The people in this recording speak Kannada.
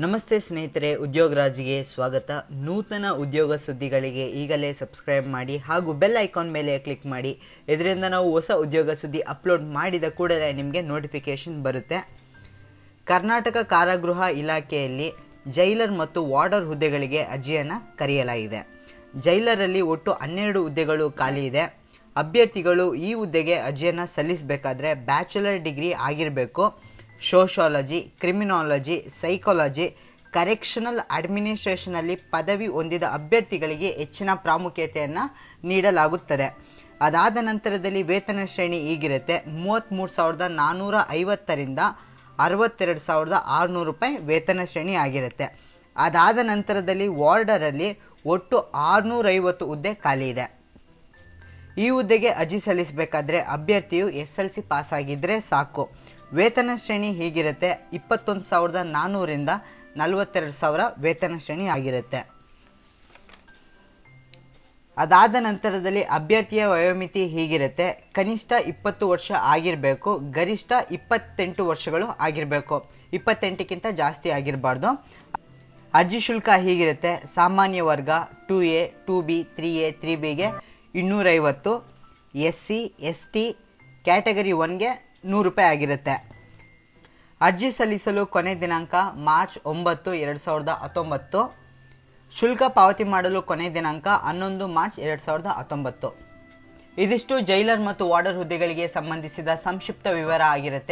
ನಮಸ್ತೆ ಸ್ನೇಹಿತರೆ ಉದ್ಯೋಗ ರಾಜ್ಗೆ ಸ್ವಾಗತ. ನೂತನ ಉದ್ಯೋಗ ಸುದ್ದಿಗಳಿಗೆ ಈಗಲೇ ಸಬ್ಸ್ಕ್ರೈಬ್ ಮಾಡಿ ಹಾಗೂ ಬೆಲ್ ಐಕಾನ್ ಮೇಲೆ ಕ್ಲಿಕ್ ಮಾಡಿ. ಇದರಿಂದ ನಾವು ಹೊಸ ಉದ್ಯೋಗ ಸುದ್ದಿ ಅಪ್ಲೋಡ್ ಮಾಡಿದ ಕೂಡಲೇ ನಿಮಗೆ ನೋಟಿಫಿಕೇಶನ್ ಬರುತ್ತೆ. ಕರ್ನಾಟಕ ಕಾರಾಗೃಹ ಇಲಾಖೆಯಲ್ಲಿ ಜೈಲರ್ ಮತ್ತು ವಾರ್ಡರ್ ಹುದ್ದೆಗಳಿಗೆ ಅರ್ಜಿಯನ್ನು ಕರೆಯಲಾಗಿದೆ. ಜೈಲರಲ್ಲಿ ಒಟ್ಟು ಹನ್ನೆರಡು ಹುದ್ದೆಗಳು ಖಾಲಿ ಇದೆ. ಅಭ್ಯರ್ಥಿಗಳು ಈ ಹುದ್ದೆಗೆ ಅರ್ಜಿಯನ್ನು ಸಲ್ಲಿಸಬೇಕಾದ್ರೆ ಬ್ಯಾಚುಲರ್ ಡಿಗ್ರಿ ಆಗಿರಬೇಕು. ಸೋಷಾಲಜಿ ಕ್ರಿಮಿನಾಲಜಿ ಸೈಕಾಲಜಿ ಕರೆಕ್ಷನಲ್ ಅಡ್ಮಿನಿಸ್ಟ್ರೇಷನಲ್ಲಿ ಪದವಿ ಹೊಂದಿದ ಅಭ್ಯರ್ಥಿಗಳಿಗೆ ಹೆಚ್ಚಿನ ಪ್ರಾಮುಖ್ಯತೆಯನ್ನು ನೀಡಲಾಗುತ್ತದೆ. ಅದಾದ ನಂತರದಲ್ಲಿ ವೇತನ ಶ್ರೇಣಿ ಹೀಗಿರುತ್ತೆ ಮೂವತ್ತ್ಮೂರು ಸಾವಿರದ ನಾನ್ನೂರ ಐವತ್ತರಿಂದ ಅರವತ್ತೆರಡು ಸಾವಿರದ ಆರುನೂರು ರೂಪಾಯಿ ವೇತನ ಶ್ರೇಣಿ ಆಗಿರುತ್ತೆ. ಅದಾದ ನಂತರದಲ್ಲಿ ವಾರ್ಡರಲ್ಲಿ ಒಟ್ಟು ಆರುನೂರೈವತ್ತು ಹುದ್ದೆ ಖಾಲಿ ಇದೆ. ಈ ಹುದ್ದೆಗೆ ಅರ್ಜಿ ಸಲ್ಲಿಸಬೇಕಾದ್ರೆ ಅಭ್ಯರ್ಥಿಯು ಎಸ್ ಎಲ್ ಸಿ ಪಾಸ್ ಆಗಿದ್ದರೆ ಸಾಕು. ವೇತನ ಶ್ರೇಣಿ ಹೀಗಿರುತ್ತೆ ಇಪ್ಪತ್ತೊಂದು ಸಾವಿರದ ನಾನ್ನೂರಿಂದ ನಲವತ್ತೆರಡು ಸಾವಿರ ವೇತನ ಶ್ರೇಣಿ ಆಗಿರುತ್ತೆ. ಅದಾದ ನಂತರದಲ್ಲಿ ಅಭ್ಯರ್ಥಿಯ ವಯೋಮಿತಿ ಹೀಗಿರುತ್ತೆ. ಕನಿಷ್ಠ ಇಪ್ಪತ್ತು ವರ್ಷ ಆಗಿರಬೇಕು, ಗರಿಷ್ಠ ಇಪ್ಪತ್ತೆಂಟು ವರ್ಷಗಳು ಆಗಿರಬೇಕು. ಇಪ್ಪತ್ತೆಂಟಕ್ಕಿಂತ ಜಾಸ್ತಿ ಆಗಿರಬಾರ್ದು. ಅರ್ಜಿ ಶುಲ್ಕ ಹೀಗಿರುತ್ತೆ, ಸಾಮಾನ್ಯ ವರ್ಗ two A, two B, three A, three ಬಿಗೆ ಇನ್ನೂರೈವತ್ತು. S C S T category ಒನ್ಗೆ ನೂರು ರೂಪಾಯಿ ಆಗಿರುತ್ತೆ. ಅರ್ಜಿ ಸಲ್ಲಿಸಲು ಕೊನೆ ದಿನಾಂಕ ಮಾರ್ಚ್ ಒಂಬತ್ತು, ಎರಡು ಸಾವಿರದ ಹತ್ತೊಂಬತ್ತು. ಶುಲ್ಕ ಪಾವತಿ ಮಾಡಲು ಕೊನೆ ದಿನಾಂಕ ಹನ್ನೊಂದು, ಮಾರ್ಚ್ ಎರಡು ಸಾವಿರದ ಹತ್ತೊಂಬತ್ತು. ಇದಿಷ್ಟು ಜೈಲರ್ ಮತ್ತು ವಾರ್ಡರ್ ಹುದ್ದೆಗಳಿಗೆ ಸಂಬಂಧಿಸಿದ ಸಂಕ್ಷಿಪ್ತ ವಿವರ ಆಗಿರುತ್ತೆ.